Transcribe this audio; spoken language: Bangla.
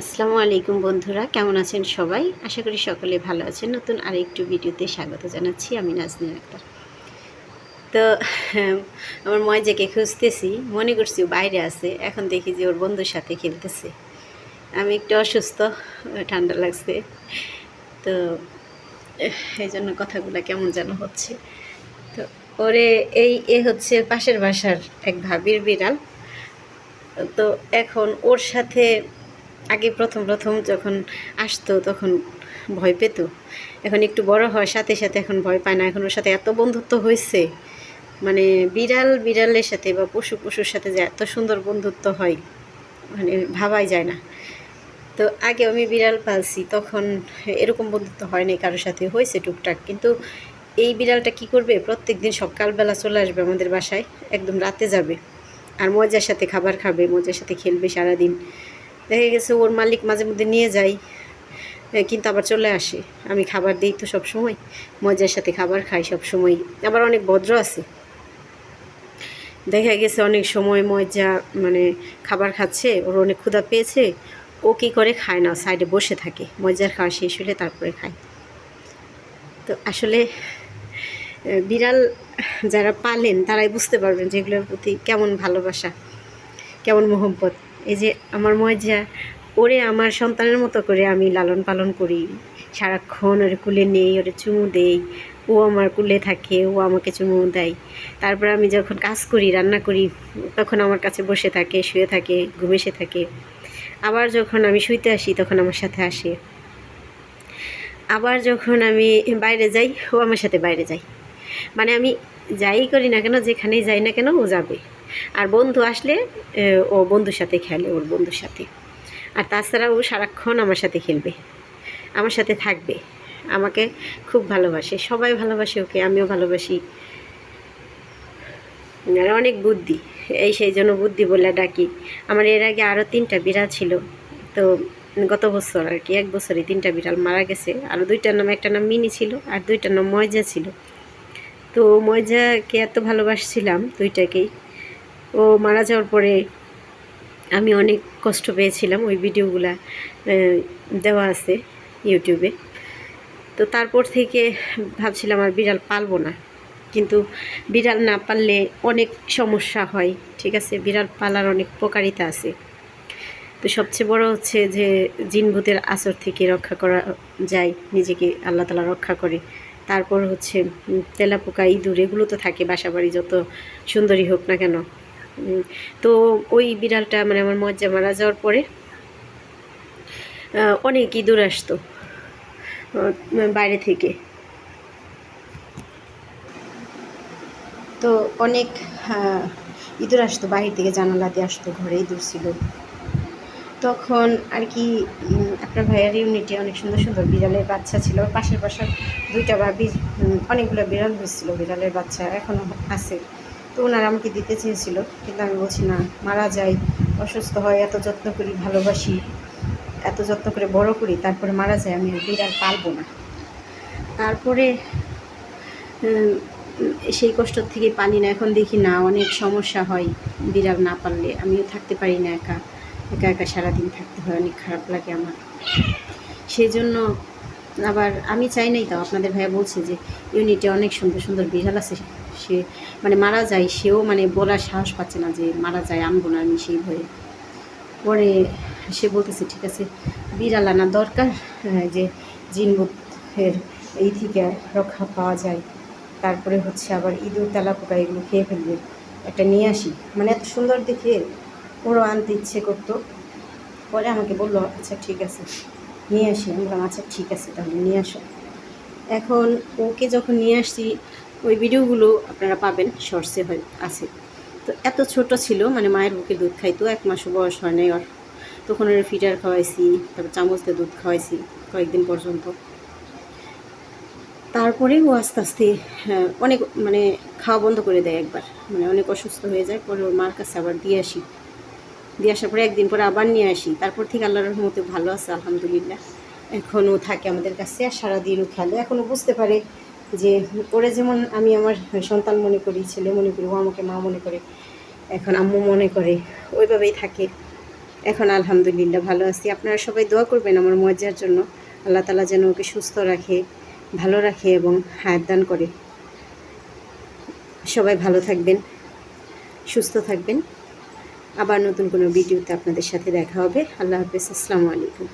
আসসালামু আলাইকুম বন্ধুরা কেমন আছেন সবাই? আশা করি সকলে ভালো আছেন। নতুন আরেকটু ভিডিওতে স্বাগত জানাচ্ছি আমি নাজনীন আক্তার। তো হ্যাঁ, আমার ময়জাকে খুঁজতেছি মনে করছি বাইরে আছে এখন দেখি যে ওর বন্ধুর সাথে খেলতেছে। আমি একটু অসুস্থ ঠান্ডা লাগছে। তো এই জন্য কথাগুলো কেমন যেন হচ্ছে। তো ওরে এই এ হচ্ছে পাশের বাসার এক ভাবির বিড়াল। তো এখন ওর সাথে আগে প্রথম প্রথম যখন আসতো তখন ভয় পেত। এখন একটু বড় হয় সাথে সাথে এখন ভয় পায় না। এখন ওর সাথে এত বন্ধুত্ব হয়েছে। মানে বিড়াল বিড়ালের সাথে বা পশু পশুর সাথে যে এত সুন্দর বন্ধুত্ব হয় মানে ভাবাই যায় না। তো আগে আমি বিড়াল পালছি, তখন এরকম বন্ধুত্ব হয়নি কারোর সাথে। হয়েছে টুকটাক। কিন্তু এই বিড়ালটা কি করবে? প্রত্যেক দিন সকালবেলা চলে আসবে আমাদের বাসায়, একদম রাতে যাবে। আর মজার সাথে খাবার খাবে, মজার সাথে খেলবে সারাদিন। দেখা গেছে ওর মালিক মাঝে মধ্যে নিয়ে এ, কিন্তু আবার চলে আসে। আমি খাবার দিই তো সব সময় মজার সাথে খাবার খাই সব সময় আবার অনেক ভদ্র আছে। দেখা গেছে অনেক সময় মজা মানে খাবার খাচ্ছে ওর অনেক ক্ষুধা পেয়েছে ও কী করে খায় না সাইডে বসে থাকে। মজার খাওয়া শেষ হলে তারপরে খায়। তো আসলে বিড়াল যারা পালেন তারাই বুঝতে পারবেন যে এগুলোর প্রতি কেমন ভালোবাসা কেমন মোহব্বত। এই যে আমার মজা ওরে আমার সন্তানের মতো করে আমি লালন পালন করি। সারাক্ষণ ওরে কুলে নেই, ওরে চুমু দেই। ও আমার কুলে থাকে, ও আমাকে চুমু দেয়। তারপর আমি যখন কাজ করি, রান্না করি, তখন আমার কাছে বসে থাকে, শুয়ে থাকে, ঘুমেসে থাকে। আবার যখন আমি শুইতে আসি, তখন আমার সাথে আসে। আবার যখন আমি বাইরে যাই, ও আমার সাথে বাইরে যাই মানে আমি যাই করি না কেন, যেখানেই যাই না কেন, ও যাবে। আর বন্ধু আসলে ও বন্ধুর সাথে খেলে, ওর বন্ধুর সাথে। আর তাছাড়া ও সারাক্ষণ আমার সাথে খেলবে, আমার সাথে থাকবে, আমাকে খুব ভালোবাসে, সবাই ভালোবাসে ওকে, আমিও ভালোবাসি। আর অনেক বুদ্ধি, এই সেই জন্য বুদ্ধি বলে ডাকি। আমার এর আগে আরও তিনটা বিড়াল ছিল, তো গত বছর আর কি, এক বছরে তিনটা বিড়াল মারা গেছে। আর দুইটার নাম, একটা নাম মিনি ছিল আর দুইটার নাম ময়জা ছিল। তো ময়জাকে এত ভালোবাসছিলাম দুইটাকেই ও মারা যাওয়ার পরে আমি অনেক কষ্ট পেয়েছিলাম ওই ভিডিওগুলা দেওয়া আছে ইউটিউবে। তো তারপর থেকে ভাবছিলাম আর বিড়াল পালবো না। কিন্তু বিড়াল না পাললে অনেক সমস্যা হয়, ঠিক আছে? বিড়াল পালার অনেক উপকারিতা আছে। তো সবচেয়ে বড় হচ্ছে যে জিনভূতের আসর থেকে রক্ষা করা যায়, নিজেকে আল্লাহ তালা রক্ষা করে। তারপর হচ্ছে তেলাপোকা, ইঁদুর, এগুলো তো থাকে বাসা বাড়ি যত সুন্দরী হোক না কেন। তো ওই বিড়ালটা মানে আমার মজ্জা মারা যাওয়ার পরে অনেক ইঁদুর আসতো বাইরে থেকে। তো অনেক আহ, ইঁদুর আসতো বাহির থেকে জানালা দিয়ে আসতো ঘরে ইঁদুর ছিল। তখন আর কি আপনার ভাইয়ের ইউনিটে অনেক সুন্দর সুন্দর বিড়ালের বাচ্চা ছিল। পাশের পাশের দুইটা বি- অনেকগুলো বিড়াল হয়েছিল বিড়ালের বাচ্চা এখনও আছে। তো ওনারা আমাকে দিতে চেয়েছিল। কিন্তু আমি বলছি, না, মারা যায়, অসুস্থ হয়, এত যত্ন করি, ভালোবাসি, এত যত্ন করে বড় করি, তারপরে মারা যায়, আমি বিড়াল পালবো না। তারপরে সেই কষ্ট থেকে পালি না, এখন দেখি না, অনেক সমস্যা হয় বিড়াল না পারলে। আমিও থাকতে পারি না একা একা একা সারাদিন থাকতে হয়, অনেক খারাপ লাগে আমার। সেই জন্য আবার আমি চাই নাই তো, আপনাদের ভাইয়া বলছে যে, ইউনিটে অনেক সুন্দর সুন্দর বিড়াল আছে সে মানে মারা যায় সেও মানে বলার সাহস পাচ্ছে না যে মারা যায় আনব না আমি সেই ভয়ে। পরে সে বলতেছে ঠিক আছে বিড়াল আনা দরকার হ্যাঁ, যে জিনবুতের এই থেকে রক্ষা পাওয়া যায়। তারপরে হচ্ছে আবার ইঁদুর তেলা পোকা এগুলো খেয়ে ফেলবে। একটা নিয়ে আসি। মানে এত সুন্দর দেখে ওরও আনতে ইচ্ছে করতো। পরে আমাকে বলল আচ্ছা ঠিক আছে নিয়ে আসি। আমি বললাম আচ্ছা ঠিক আছে তাহলে নিয়ে আসো। এখন ওকে যখন নিয়ে আসছি ওই ভিডিওগুলো আপনারা পাবেন শর্টসে হয় আছে। তো এত ছোট ছিল মানে মায়ের বুকে দুধ খাইতো এক মাসও বয়স হয় নাই ওর। তখন ওর ফিটার খাওয়াইছি তারপর চামচ দিয়ে দুধ খাওয়াইছি কয়েকদিন পর্যন্ত। তারপরে ও আস্তে আস্তে হ্যাঁ, অনেক মানে খাওয়া বন্ধ করে দেয় একবার। মানে অনেক অসুস্থ হয়ে যায় পরে ওর মার কাছে আবার দিয়ে আসি। দিয়ে আসার পরে একদিন পরে আবার নিয়ে আসি। তারপর থেকে আল্লাহর রহমতে ভালো আছে আলহামদুলিল্লাহ। এখনও থাকে আমাদের কাছে, আর সারাদিনও খেলে এখনও বুঝতে পারে যে ওরে যেমন আমি আমার সন্তান মনে করি, ছেলে মনে করি, ও আমাকে মা মনে করে, এখন আম্মু মনে করে, ওইভাবেই থাকে। এখন আলহামদুলিল্লাহ ভালো আছি। আপনারা সবাই দোয়া করবেন আমার মজার জন্য। আল্লাহ তালা যেন ওকে সুস্থ রাখে, ভালো রাখে এবং হায়াত দান করে। সবাই ভালো থাকবেন, সুস্থ থাকবেন। আবার নতুন কোনো ভিডিওতে আপনাদের সাথে দেখা হবে। আল্লাহ হাফেজ। আসসালামু আলাইকুম।